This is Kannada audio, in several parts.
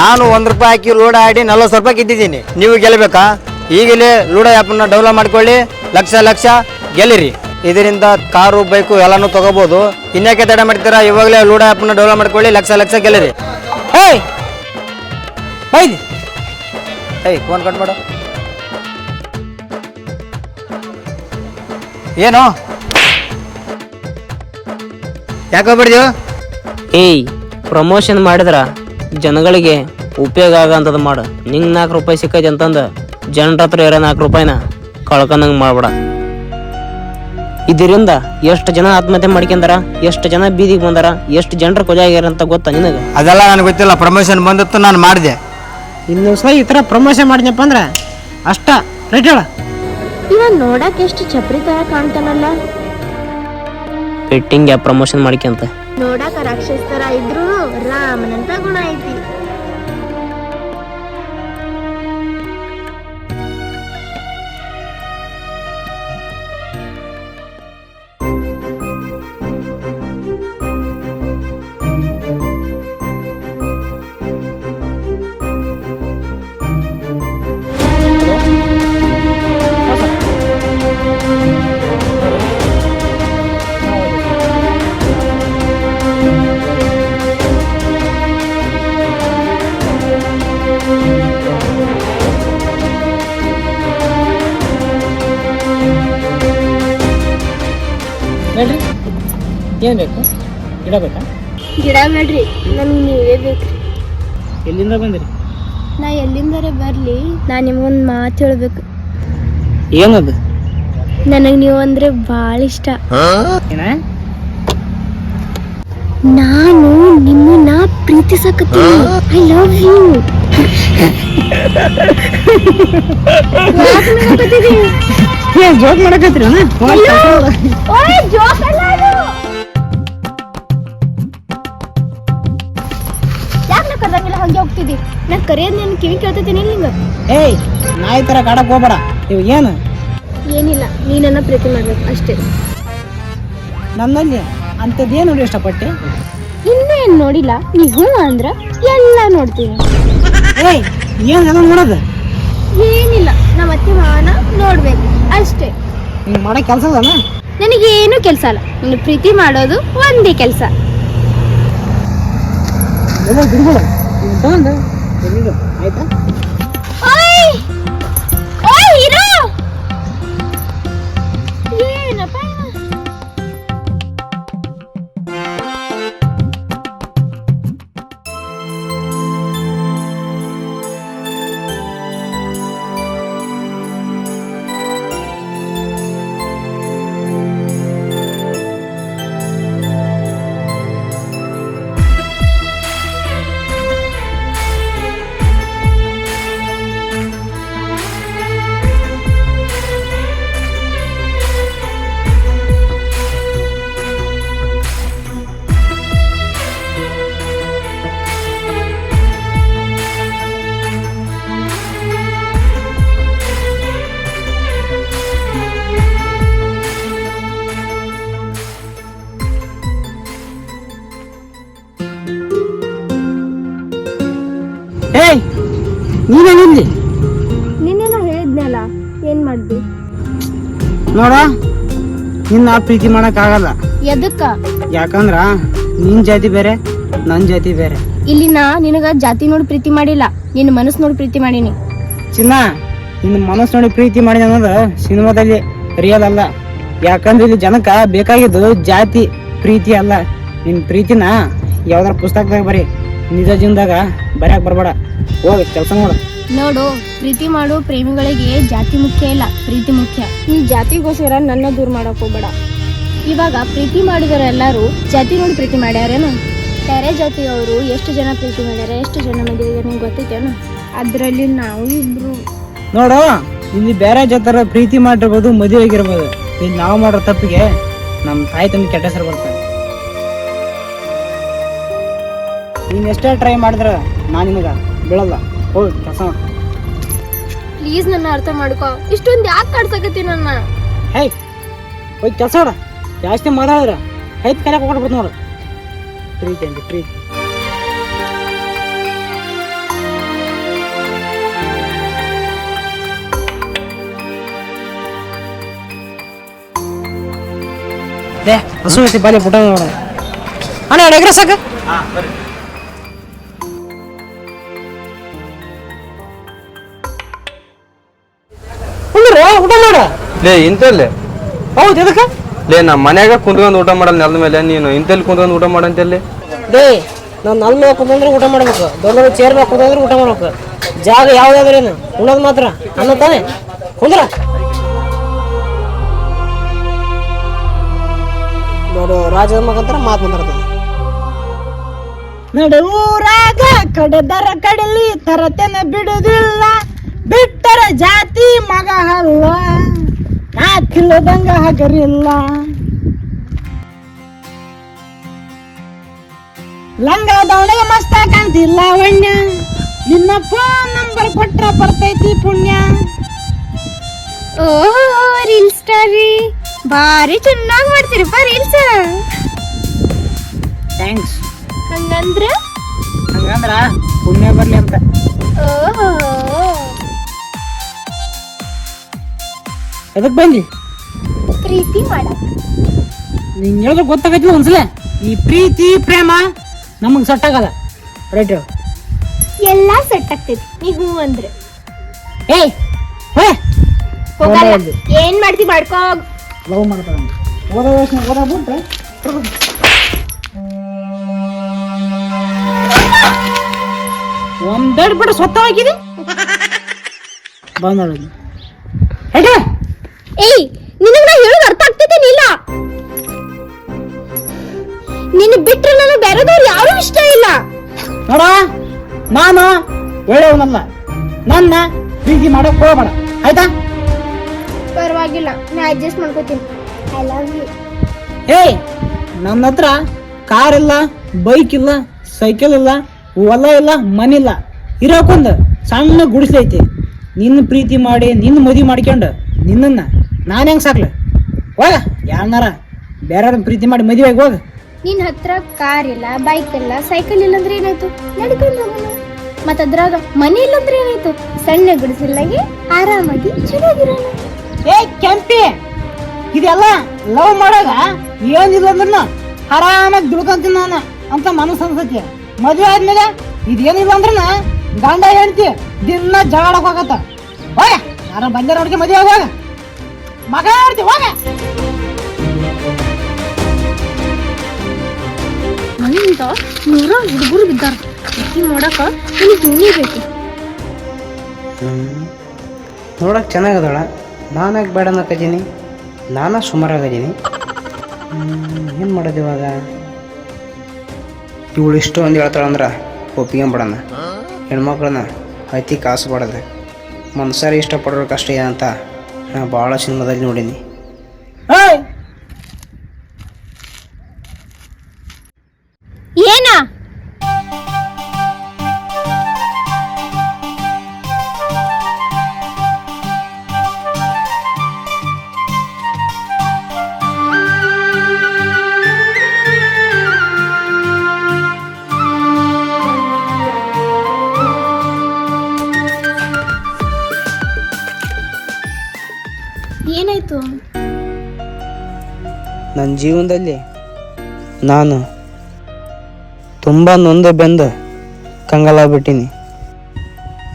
ನಾನು ಒಂದ್ ರೂಪಾಯಿ ಹಾಕಿ ಲೂಡ ಆಡಿ ನಲ್ವತ್ತು ರೂಪಾಯಿ ಗೆದ್ದಿದ್ದೀನಿ. ನೀವು ಗೆಲ್ಲಬೇಕಾ ಈಗಲೇ ಲೂಡೋ ಆ್ಯಪನ್ನ ಡೌನ್ಲೋಡ್ ಮಾಡ್ಕೊಳ್ಳಿ. ಲಕ್ಷ ಲಕ್ಷ ಗೆಲ್ಲಿರಿ. ಇದರಿಂದ ಕಾರು ಬೈಕು ಎಲ್ಲಾನು ತಗೋಬಹುದು ಇನ್ಯಾಕೆ ತಡ ಮಾಡ್ತೀರಾ? ಇವಾಗಲೇ ಲೂಡ ಆ್ಯಪನ್ನ ಡೌನ್ಲೋಡ್ ಮಾಡ್ಕೊಳ್ಳಿ. ಲಕ್ಷ ಲಕ್ಷ ಗೆಲ್ಲಿರಿ. ಏಯ್ ಬೈದಿ! ಏಯ್ ಫೋನ್ ಕಟ್ ಮಾಡು. ಏನು? ಯಾಕೋ ಹೋಗ್ಬಿಡ್ತೀವಿ ಏಯ್ ಪ್ರಮೋಷನ್ ಮಾಡಿದ್ರ? ಜನಗಳಿಗೆ ಉಪಯೋಗ ಆಗಂತದ ಮಾಡು. ನಿಂಗೆ ನಾಲ್ಕು ರೂಪಾಯಿ ಸಿಕ್ಕೈತಿ ಅಂತಂದು ಜನರ ಹತ್ರ ಇರೋ ನಾಲ್ಕು ರೂಪಾಯಿನ ಕಳ್ಕೊಂಡಂಗೆ ಮಾಡ್ಬೇಡ. ಇದರಿಂದ ಎಷ್ಟು ಜನ ಆತ್ಮಹತ್ಯೆ ಮಾಡ್ಕೊಂಡಾರ ಎಷ್ಟು ಜನ ಬೀದಿಗೆ ಬಂದಾರ ಎಷ್ಟು ಜನರ ಕೊಜಾಗ್ಯಾರ ಅಂತ ಗೊತ್ತಾ ನಿನಗೆ? ಅದೆಲ್ಲ ನನಗೆ ಗೊತ್ತಿಲ್ಲ. ಪ್ರಮೋಷನ್ ಬಂದಿತ್ತು ನಾನು ಮಾಡಿದೆ. ಇನ್ನೊಂದು ಸಲ ಈ ಥರ ಪ್ರಮೋಷನ್ ಮಾಡಿದ್ನಪ್ಪ ಅಂದ್ರೆ ಅಷ್ಟ. ರೈಟ್ ಹೇಳ. ಇವ ನೋಡಕ್ಕೆ ಎಷ್ಟು ಚಪ್ರಿ ತರ ಕಾಣ್ತಾನಲ್ಲ. ಫಿಟ್ಟಿಂಗ್ ಪ್ರಮೋಷನ್ ಮಾಡ್ಕೊಂತ. ನೋಡಾಕ ರಾಕ್ಷಸ್ ತರ ಇದ್ರು ರಾಮನಂತ ಗುಣ ಐತಿ. ಹೇಳ್ರಿ. ಏನು ಬೇಕು? ಗಿಡ ಬೇಕಾ? ಗಿಡ ಬೇಡ್ರಿ. ನಮ್ಗೆ ನೀವೇ ಬೇಕ್ರಿ. ಎಲ್ಲಿಂದ ಬಂದ್ರಿ? ನಾ ಎಲ್ಲಿಂದರೆ ಬರ್ಲಿ? ನಾ ನಿಮ್ಗೊಂದ್ ಮಾತು ಹೇಳ್ಬೇಕು. ಏನದು? ನನಗೆ ನೀವು ಅಂದ್ರೆ ಭಾಳ ಇಷ್ಟ. ಏನ? ನಾನು ನಿಮ್ಮನ್ನ ಪ್ರೀತಿಸಕತ್ತೀನಿ. ಐ ಲವ್ ಯು ಜೋಕ್ ಮಾಡಕತ್ರಿ ನಾ ಹಂಗೆ ಹೋಗ್ತಿದ್ದಿ? ನಾ ಕರೆಯೋದ್ ನನ್ ಕಿವಿ ಕೇಳ್ತೈತೀನಿ ನಿಂಗ ಏಯ್ ನಾಯಿ ತರ ಕಾಡಕ್ಕೆ ಹೋಗ್ಬೇಡ. ನೀವು ಏನು? ಏನಿಲ್ಲ ನೀನನ್ನ ಪ್ರೀತಿ ಮಾಡ್ಬೇಕು ಅಷ್ಟೇ. ನನ್ನಲ್ಲಿ ಅಂಥದ್ದೇನು ನೋಡಿ ಇಷ್ಟಪಟ್ಟೆ? ಇನ್ನೇನ್ ನೋಡಿಲ್ಲ ನೀ ಹ್ಞೂ ಅಂದ್ರ ಎಲ್ಲ ನೋಡ್ತೀನಿ. ಏಯ್ ಏನ್ ಎಲ್ಲ ನೋಡೋದು? ಏನಿಲ್ಲ ನಮ್ಮ ಅತ್ತೆ ಮಾವನ ನೋಡ್ಬೇಕು ಅಷ್ಟೇ. ನೀನ್ ಮಾಡೋ ಕೆಲಸ ಅದಾನ? ನನಗೇನು ಕೆಲಸ ಅಲ್ಲ ನಿನ್ನ ಪ್ರೀತಿ ಮಾಡೋದು ಒಂದೇ ಕೆಲಸ. ಎಲ್ಲ ಆಯ್ತಾ? ನೀವೇನಿಲ್ಲಿ ನಿನ್ನೆ ನಾ ಹೇಳಿದ್ನಲ್ಲ ಏನ್ ಮಾಡ್ದಿ? ನೋಡ ನಿನ್ನ ಪ್ರೀತಿ ಮಾಡಕ್ ಆಗಲ್ಲ. ಎದಕ್ಕ? ಯಾಕಂದ್ರ ನಿನ್ ಜಾತಿ ಬೇರೆ ನನ್ ಜಾತಿ ಬೇರೆ. ಇಲ್ಲಿ ನಾ ನಿನಗ ಜಾತಿ ನೋಡಿ ಪ್ರೀತಿ ಮಾಡಿಲ್ಲ ನಿನ್ನ ಮನಸ್ಸು ನೋಡಿ ಪ್ರೀತಿ ಮಾಡೀನಿ. ಚಿನ್ನ ನಿನ್ನ ಮನಸ್ಸು ನೋಡಿ ಪ್ರೀತಿ ಮಾಡಿದ ಅನ್ನೋದು ಸಿನಿಮಾದಲ್ಲಿ ರಿಯಲ್ ಅಲ್ಲ. ಯಾಕಂದ್ರೆ ಇಲ್ಲಿ ಜನಕ್ಕ ಬೇಕಾಗಿದ್ದು ಜಾತಿ ಪ್ರೀತಿ ಅಲ್ಲ. ನಿನ್ ಪ್ರೀತಿನ ಯಾವ್ದಾರ ಪುಸ್ತಕದಾಗ ಬರೀ ನಿಜ ಜೀವನದಾಗ ಬರ್ಯಾಕ್ ಬರ್ಬೇಡ. ಹೋಗಿ ಕೆಲಸ ಮಾಡು. ನೋಡು ಪ್ರೀತಿ ಮಾಡು ಪ್ರೇಮಿಗಳಿಗೆ ಜಾತಿ ಮುಖ್ಯ ಇಲ್ಲ ಪ್ರೀತಿ ಮುಖ್ಯ. ಈ ಜಾತಿಗೋಸ್ಕರ ನನ್ನ ದೂರ ಮಾಡಕ್ ಹೋಗ್ಬೇಡ. ಇವಾಗ ಪ್ರೀತಿ ಮಾಡಿದವರೆಲ್ಲರೂ ಜಾತಿ ನೋಡಿ ಪ್ರೀತಿ ಮಾಡ್ಯಾರೇನು? ಬೇರೆ ಜಾತಿಯವರು ಎಷ್ಟು ಜನ ಪ್ರೀತಿ ಮಾಡ್ಯಾರ ಎಷ್ಟು ಜನ ಮದುವೆ ನಿಮ್ಗೆ ಗೊತ್ತೈತೇನು ಅದರಲ್ಲಿ ನಾವು ಇಬ್ರು. ನೋಡು ಇಲ್ಲಿ ಬೇರೆ ಜಾತರ ಪ್ರೀತಿ ಮಾಡಿರ್ಬೋದು ಮದುವೆ ಆಗಿರ್ಬೋದು ಇಲ್ಲಿ ನಾವು ಮಾಡೋ ತಪ್ಪಿಗೆ ನಮ್ಮ ತಾಯಿ ತಂದೆ ಕೆಟ್ಟ ಹೆಸರು ಬರ್ತದೆ ನೀನು ಎಷ್ಟೇ ಟ್ರೈ ಮಾಡಿದ್ರೆ ನಾನು ನಿಮಗೆ ಬೀಳಲ್ಲ. ಹೋ ಕೆಲಸ ಪ್ಲೀಸ್ ನನ್ನ ಅರ್ಥ ಮಾಡ್ಕೋ. ಇಷ್ಟೊಂದು ಯಾಕೆ ಕಾಡ್ಸಕತ್ತಿ ನನ್ನ? ಹೇಯ್ ಹೋಗಿ ಕೆಲಸ ಮಾಡ. ಜಾಸ್ತಿ ಮಾತಾಡಿದ್ರೆ ಐದು ಕರೆ ಕೊಟ್ಬಿಡ್ತು ನೋಡು. ಟ್ರೀಟ್ ಹೆಂಗೆ ಟ್ರೀಟ್ ದೇ ಹಸು ಐತಿ ಬಾಲಿ ಪುಟ ನೋಡ. ಅಣ್ಣ ಎಗ್ರೆ ಸಾಕು. ಹಾಂ ಲೇ ಇಂತಲ್ಲೇ ಹೌದು ಎದಕ್ಕೆ? ಲೇ ನಮ್ಮ ಮನ್ಯಾಗ ಕುಂತ್ಕೊಂಡು ಊಟ ಮಾಡಲ್ಲ ನೆಲದ ಮೇಲೆ ನೀನು ಇಂತಲ್ಲಿ ಕುಂತ್ಕೊಂಡು ಊಟ ಮಾಡಂತಲ್ಲಿ ಲೇ ನಾನು ನಲ್ ಮೇಲೆ ಕುಂತಂದ್ರೆ ಊಟ ಮಾಡ್ಬೇಕು. ದೊಡ್ಡ ದೊಡ್ಡ ಚೇರ್ ಮೇಲೆ ಕುಂತಂದ್ರೆ ಊಟ ಮಾಡ್ಬೇಕು. ಜಾಗ ಯಾವ್ದಾದ್ರೇನು ಉಣ್ಣೋದು ಮಾತ್ರ. ಅನ್ನ ತಾನೆ? ಕುಂದ್ರ. ನೋಡು ರಾಜದ ಮಗಂತರ ಮಾತು ಮಾತಾಡ್ತಾನೆ. ನಡುವೂರಾಗ ಕಡದರ ಕಡಲಿ ತರತೆನ ಬಿಡುದಿಲ್ಲ. ಬಿಟ್ಟರ ಜಾತಿ ಮಗ ಅಲ್ಲ ನಾ ತಿಲ್ಲದಂಗ ಹಗರಿಲ್ಲ ಲಂಗ ದವಳಿಗೆ ಮಸ್ತ ಕಾಣ್ತಿಲ್ಲ ವಣ್ಯ. ನಿನ್ನ ಫೋನ್ ನಂಬರ್ ಕೊಟ್ರ ಬರ್ತೈತಿ ಪುಣ್ಯ. ಓ ರೀಲ್ಸ್ ಸ್ಟಾರ್ ರೀ. ಭಾರಿ ಚೆನ್ನಾಗಿ ಮಾಡ್ತೀರಪ್ಪ ರೀಲ್ಸ್ ಥ್ಯಾಂಕ್ಸ್ ಹಂಗಂದ್ರ? ಹಂಗಂದ್ರ ಪುಣ್ಯ ಬರ್ಲಿ ಅಂತ. ಓಹೋ. ಎದಕ್ ಬಂದಿ? ಪ್ರೀತಿ ಮಾಡ. ನಿಂಗೆ ಹೇಳಿದ್ರೆ ಗೊತ್ತಾಗೈತಿ ಒಂದ್ಸಲ? ಈ ಪ್ರೀತಿ ಪ್ರೇಮ ನಮಗೆ ಸೆಟ್ ಆಗಲ್ಲ. ರೈಟ್ ಎಲ್ಲಾ ಸೆಟ್ ಆಗ್ತೈತಿ. ನೀ ಹೂ ಅಂದ್ರೆ. ಏಯ್ ಹೇ ಹೋಗಲ್ಲ. ಹೌದು. ಏನ್ ಮಾಡ್ತಿ ಮಾಡ್ಕೋ ಲವ್ ಮಾಡ್ತಾರ ಓದೋ ಯೋಚನೆ ಒಂದೆರಡು ಬಿಡ ಸ್ವತ್ತ ಹಾಕಿದಿ ಬಂದ ಹೇಗೆ ಏಯ್ ನಿನಗ್ ನಾ ಹೇಳೋದು ಅರ್ಥ ಆಗ್ತೈತೇನಿಲ್ಲ ಇಲ್ಲ ನಿನ್ನ ಬಿಟ್ರೆ ನನಗೆ ಬೇರೆದವ್ರು ಯಾರು ಇಷ್ಟ ಇಲ್ಲ. ನೋಡ ನಾನು ಒಳ್ಳೆಯವನಲ್ಲ ನನ್ನ. ಪ್ರೀತಿ ಮಾಡಕ್ ಹೋಗಬೇಡ. ಆಯ್ತಾ? ಪರವಾಗಿಲ್ಲ ನಾ ಅಡ್ಜಸ್ಟ್ ಮಾಡ್ಕೋತೀನಿ. ಐ ಲವ್ ಯು ಏಯ್ ನನ್ನ ಹತ್ರ ಕಾರ್ ಇಲ್ಲ ಬೈಕ್ ಇಲ್ಲ ಸೈಕಲ್ ಇಲ್ಲ ಹೊಲ ಇಲ್ಲ ಮನೆ ಇಲ್ಲ. ಇರೋಕೊಂದು ಸಣ್ಣ ಗುಡಿಸೈತಿ. ನಿನ್ನ ಪ್ರೀತಿ ಮಾಡಿ ನಿನ್ನ ಮದುವೆ ಮಾಡ್ಕೊಂಡು ನಿನ್ನನ್ನ ನಾನು ಹೆಂಗ್ ಸಾಕ್ಲ? ಹೋಗ ಯಾರನ್ನಾರ ಬೇರೆಯವ್ರನ್ನ ಪ್ರೀತಿ ಮಾಡಿ ಮದುವೆ ಆಗಿ ಹೋಗ. ನಿನ್ನ ಹತ್ರ ಕಾರ್ ಇಲ್ಲ ಬೈಕ್ ಇಲ್ಲ ಸೈಕಲ್ ಇಲ್ಲ ಅಂದ್ರೆ ಏನಾಯ್ತು? ನಡ್ಕೊಂಡು ಹೋಗೋಣ ಮತ್ತ ಅದ್ರಾಗ ಮನೆ ಇಲ್ಲ ಅಂದ್ರೆ ಏನಾಯ್ತು? ಸಣ್ಣ ಗುಡಿಸಿಲ್ಲಾಗಿ ಆರಾಮಾಗಿ ಚೆನ್ನಾಗಿರೋಣ ಏ ಕೆಂಪಿ! ಇದೆಲ್ಲ ಲವ್ ಮಾಡಾಗ ಏನಿಲ್ಲ ಅಂದ್ರೂ ಆರಾಮಾಗಿ ದುಡ್ಕೊಂತೀನಿ ನಾನು ಅಂತ ಮನಸ್ಸು ಅನ್ಸತ್ತೆ. ಮದುವೆ ಆದ್ಮೇಲೆ ಇದೇನಿಲ್ಲ ಅಂದ್ರನ ಗಂಡ ಹೇಳ್ತಿ ದಿನ ಜಾಡಕ್ ಹೋಗತ್ತ. ಹೋಗ ಯಾರ ಬಂದಾರ ಅವ್ರಿಗೆ ಮದುವೆ ಆಗುವಾಗ ಮಗ ಹೇಳ್ತಿ ಹೋಗ. ಮನೆಯಿಂದ ನೂರ ಹುಡುಗರು ಬಿದ್ದಾರ. ಅಕ್ಕಿ ನೋಡಕ ನನಗೆ ಹುಣ್ಣಿ ಬೇಕು. ನೋಡಕ್ ಚೆನ್ನಾಗದಳ. ನಾನು ಯಾಕೆ ಬೇಡ ಅನ್ನಕಜೀನಿ ನಾನ ಸುಮಾರಾಗದೀನಿ. ಏನು ಮಾಡೋದು ಇವಾಗ? ಇವಳು ಇಷ್ಟು ಒಂದು ಹೇಳ್ತಾಳಂದ್ರೆ ಒಪ್ಪಿಗೆಂಬಿಡೋಣ ಹೆಣ್ಮಕ್ಳನ್ನ ಅತಿ ಕಾಸು ಬಾಡದೆ ಮನ್ಸಾರಿ ಇಷ್ಟಪಡೋರು ಕಷ್ಟ ಏನಂತ ಅಂತ ನಾ ಭಾಳ ಸಿನಿಮಾದಲ್ಲಿ ನೋಡೀನಿ ಜೀವನದಲ್ಲಿ ನಾನು ತುಂಬ ನೊಂದು ಬೆಂದು ಕಂಗಾಲಾಗ್ಬಿಟ್ಟಿನಿ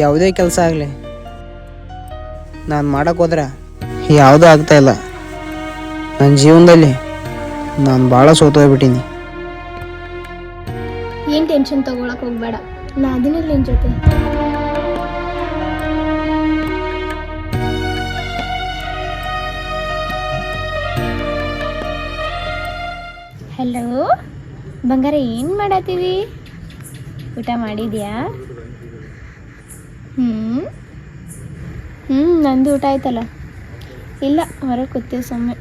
ಯಾವುದೇ ಕೆಲಸ ಆಗಲಿ, ನಾನು ಮಾಡೋಕ್ಕೋದ್ರೆ ಯಾವುದೂ ಆಗ್ತಾಯಿಲ್ಲ ನನ್ನ ಜೀವನದಲ್ಲಿ ನಾನು ಭಾಳ ಸೋತೋಗ್ಬಿಟ್ಟೀನಿ ಏನು ಟೆನ್ಷನ್ ತಗೊಳಕ್ ಹೋಗ್ಬೇಡ. ನಾ ಅದನ್ನಿಲ್ಲ ನಿನ್ನ ಜೊತೆ. ಬಂಗಾರ ಏನು ಮಾಡತ್ತೀವಿ ಊಟ ಮಾಡಿದ್ಯಾ? ಹ್ಮ್. ಹ್ಮ್ ನಂದು ಊಟ ಆಯ್ತಲ್ಲ. ಇಲ್ಲ ಹೊರಗೆ ಕೂತೀವಿ ಸುಮ್ಮನೆ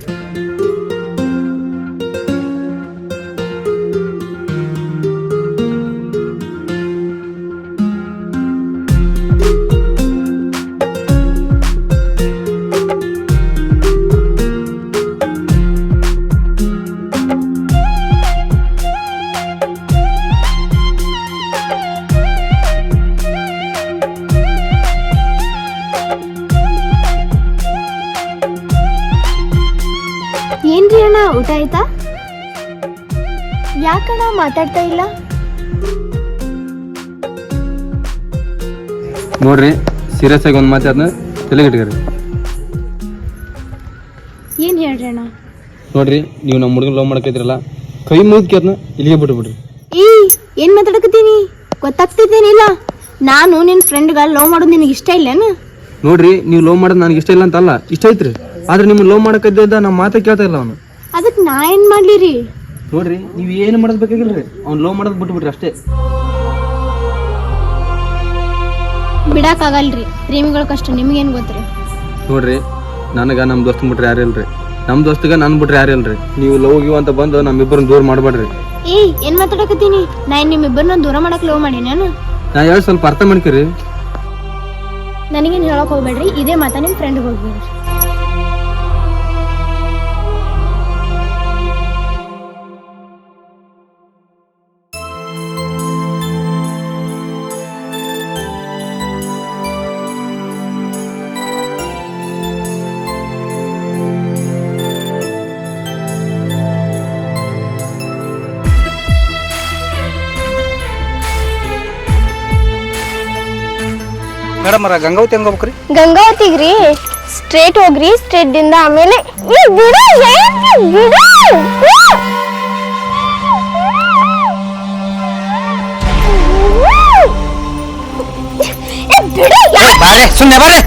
ಮಾತಾಡ್ತಾ ಇಲ್ಲ? ನೋಡ್ರಿ ಸೀರಿಯಸ್ ಆಗಿ ಒಂದು ಮಾತಾಡ್ನ ತಲೆಗಿಟ್ಕರಿ ಏನು ಹೇಳ್ರಿ ಅಣ್ಣ? ನೋಡ್ರಿ ನೀವು ನಮ್ಮ ಹುಡುಗನ ಲವ್ ಮಾಡ್ಕೈತಿರಲ್ಲ ಕೈ ಮುಗಿದ್ಕೆ ಅದನ್ನ ಇಲ್ಲಿಗೆ ಬಿಟ್ಬಿಡ್ರಿ. ಈ ಏನ್ ಮಾತಾಡಕತ್ತೀನಿ? ಗೊತ್ತಾಗ್ತಿದ್ದೇನಿಲ್ಲ ನಾನು ನಿನ್ ಫ್ರೆಂಡ್ಗ ಲವ್ ಮಾಡೋದು ನಿನಗೆ ಇಷ್ಟ ಇಲ್ಲೇನು ನೋಡ್ರಿ ನೀವು ಲವ್ ಮಾಡೋದು ನನಗೆ ಇಷ್ಟ ಇಲ್ಲ ಅಂತಲ್ಲ ಇಷ್ಟ ಐತ್ರಿ. ಆದ್ರೆ ನಿಮ್ಮ ಲವ್ ಮಾಡಕದ್ದ ನಮ್ಮ ಮಾತೇ ಕೇಳ್ತಾ ಇಲ್ಲ ಅವನು. ಅದಕ್ಕೆ ನಾ ಏನ್ ಮಾಡ್ಲಿ ರೀ? ನೋಡ್ರಿ ನೀವು ಏನು ಮಾಡೋದು ಬೇಕಾಗಿಲ್ರಿ? ಅವ್ನು ಲೋ ಮಾಡೋದು ಬಿಟ್ಬಿಡ್ರಿ ಅಷ್ಟೇ. ಬಿಡಕ್ಕಾಗಲ್ರಿ. ಪ್ರೇಮಿಗಳ ಕಷ್ಟ ನಿಮ್ಗೇನ್ ಗೊತ್ತ್ರಿ? ನೋಡ್ರಿ ನನಗೆ ನಮ್ಮ ದೋಸ್ತ ಬಿಟ್ರೆ ಯಾರು ಇಲ್ರಿ? ನಮ್ಮ ದೋಸ್ತಿಗೆ ನಾನು ಬಿಟ್ರೆ ಯಾರು ಇಲ್ರಿ? ನೀವು ಲವ್ ಗಿವ್ ಅಂತ ಬಂದು ನಮ್ಮಿಬ್ಬರನ್ನ ದೂರ ಮಾಡಬೇಡ್ರಿ. ಏಯ್ ಏನ್ ಮಾತಾಡಕತ್ತೀನಿ? ನಾ ಏನ್ ನಿಮ್ಮಿಬ್ಬರನ್ನ ದೂರ ಮಾಡಕ್ ಲವ್ ಮಾಡಿ ನಾನು ನಾ ಹೇಳಿ ಸ್ವಲ್ಪ ಅರ್ಥ ಮಾಡ್ಕೊರಿ. ನನಗೇನು ಹೇಳಕ್ ಹೋಗ್ಬೇಡ್ರಿ ಇದೇ ಮಾತಾ ನಿಮ್ಮ ಫ್ರೆಂಡ್ ಹೋಗ್ಬೇಡ್ರಿ. ಮೇಡಮ್ ಅರ ಗಂಗಾವತಿ ಹೆಂಗ್ ಹೋಗ್ಬೇಕ್ರಿ? ಗಂಗಾವತಿಗ್ರಿ? ಸ್ಟ್ರೇಟ್ ಹೋಗ್ರಿ ಸ್ಟ್ರೇಟ್ ದಿಂದ ಆಮೇಲೆ ಏ, ಬಿಡು, ಏನ್ರಿ, ಬಿಡು. ಏ, ಬಿಡು, ಯಾ- ಬಾರೆ ಸುಮ್ಮನೆ ಬಾರೆ.